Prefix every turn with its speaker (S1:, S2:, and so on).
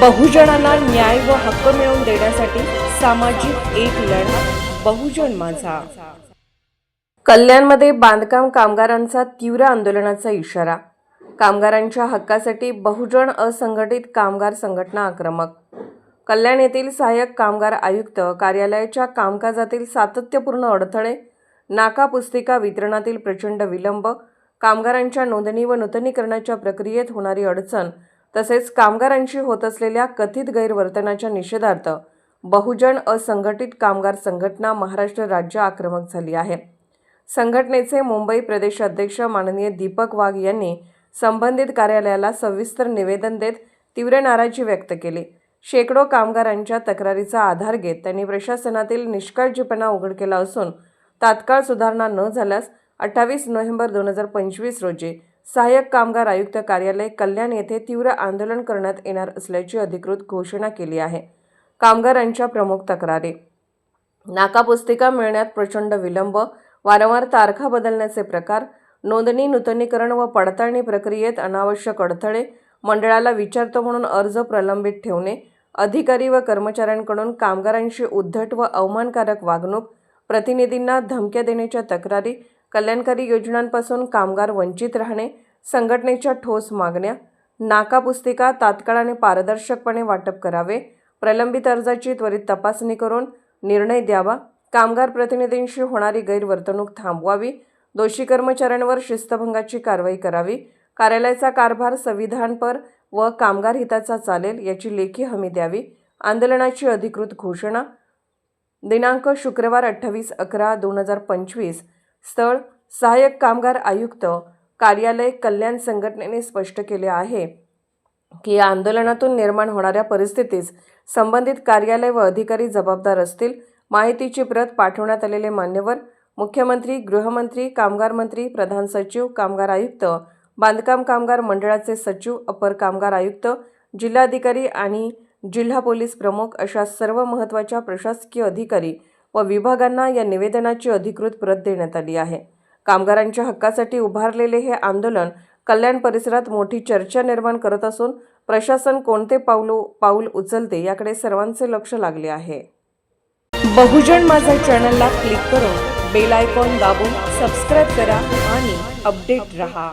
S1: बहुजनांना न्याय व हक्क मिळवून देण्यासाठी सामाजिक एक लढा बहुजन माझा. कल्याणमध्ये बांधकाम कामगारांचा तीव्र आंदोलनाचा इशारा. कामगारांच्या हक्कासाठी बहुजन असंघटित कामगार संघटना आक्रमक. कल्याण येथील सहाय्यक कामगार आयुक्त कार्यालयाच्या कामकाजातील सातत्यपूर्ण अडथळे नाका पुस्तिका वितरणातील प्रचंड विलंब कामगारांच्या नोंदणी व नूतनीकरणाच्या प्रक्रियेत होणारी अडचण तसेच कामगारांशी होत असलेल्या कथित गैरवर्तनाच्या निषेधार्थ बहुजन असंघटित कामगार संघटना महाराष्ट्र राज्य आक्रमक झाली आहे. संघटनेचे मुंबई प्रदेश अध्यक्ष माननीय दीपक वाघ यांनी संबंधित कार्यालयाला सविस्तर निवेदन देत तीव्र नाराजी व्यक्त केली. शेकडो कामगारांच्या तक्रारीचा आधार घेत त्यांनी प्रशासनातील निष्काळजीपणा उघड केला असून तात्काळ सुधारणा न झाल्यास अठ्ठावीस नोव्हेंबर दोन हजार पंचवीस रोजी सहाय्यक कामगार आयुक्त कार्यालय कल्याण येथे तीव्र आंदोलन करण्यात येणार असल्याची अधिकृत घोषणा केली आहे. कामगारांच्या प्रमुख तक्रारी. नाकापुस्तिका मिळण्यात प्रचंड विलंब वारंवार तारखा बदलण्याचे प्रकार नोंदणी नूतनीकरण व पडताळणी प्रक्रियेत अनावश्यक अडथळे मंडळाला विचारतो म्हणून अर्ज प्रलंबित ठेवणे अधिकारी व कर्मचाऱ्यांकडून कामगारांशी उद्धट व अवमानकारक वागणूक प्रतिनिधींना धमक्या देण्याच्या तक्रारी कल्याणकारी योजनांपासून कामगार वंचित राहणे संघटनेच्या ठोस मागण्या नाकापुस्तिका तात्काळ आणि पारदर्शकपणे वाटप करावे प्रलंबित अर्जाची त्वरित तपासणी करून निर्णय द्यावा कामगार प्रतिनिधींशी होणारी गैरवर्तणूक थांबवावी दोषी कर्मचाऱ्यांवर शिस्तभंगाची कारवाई करावी कार्यालयाचा कारभार संविधानपर व कामगार हिताचा चालेल याची लेखी हमी द्यावी आंदोलनाची अधिकृत घोषणा दिनांक शुक्रवार अठ्ठावीस अकरा दोन हजार पंचवीस स्थळ सहाय्यक कामगार आयुक्त कार्यालय कल्याण संघटनेने स्पष्ट केले आहे की या आंदोलनातून निर्माण होणाऱ्या परिस्थितीस संबंधित कार्यालय व अधिकारी जबाबदार असतील माहितीची प्रत पाठवण्यात आलेले मान्यवर मुख्यमंत्री गृहमंत्री कामगार मंत्री प्रधान सचिव कामगार आयुक्त बांधकाम कामगार मंडळाचे सचिव अपर कामगार आयुक्त जिल्हाधिकारी आणि जिल्हा पोलीस प्रमुख अशा सर्व महत्त्वाच्या प्रशासकीय अधिकारी व विभागांना या निवेदनाची अधिकृत प्रत देण्यात आली आहे. कामगारांच्या हक्कासाठी उभारलेले हे आंदोलन कल्याण परिसरात मोठी चर्चा निर्माण करत असून प्रशासन कोणते पाऊल पाऊल उचलते याकडे सर्वांचे लक्ष लागले आहे. बहुजन माझा चॅनलला क्लिक करून बेल आयकॉन दाबून सबस्क्राईब करा आणि अपडेट रहा.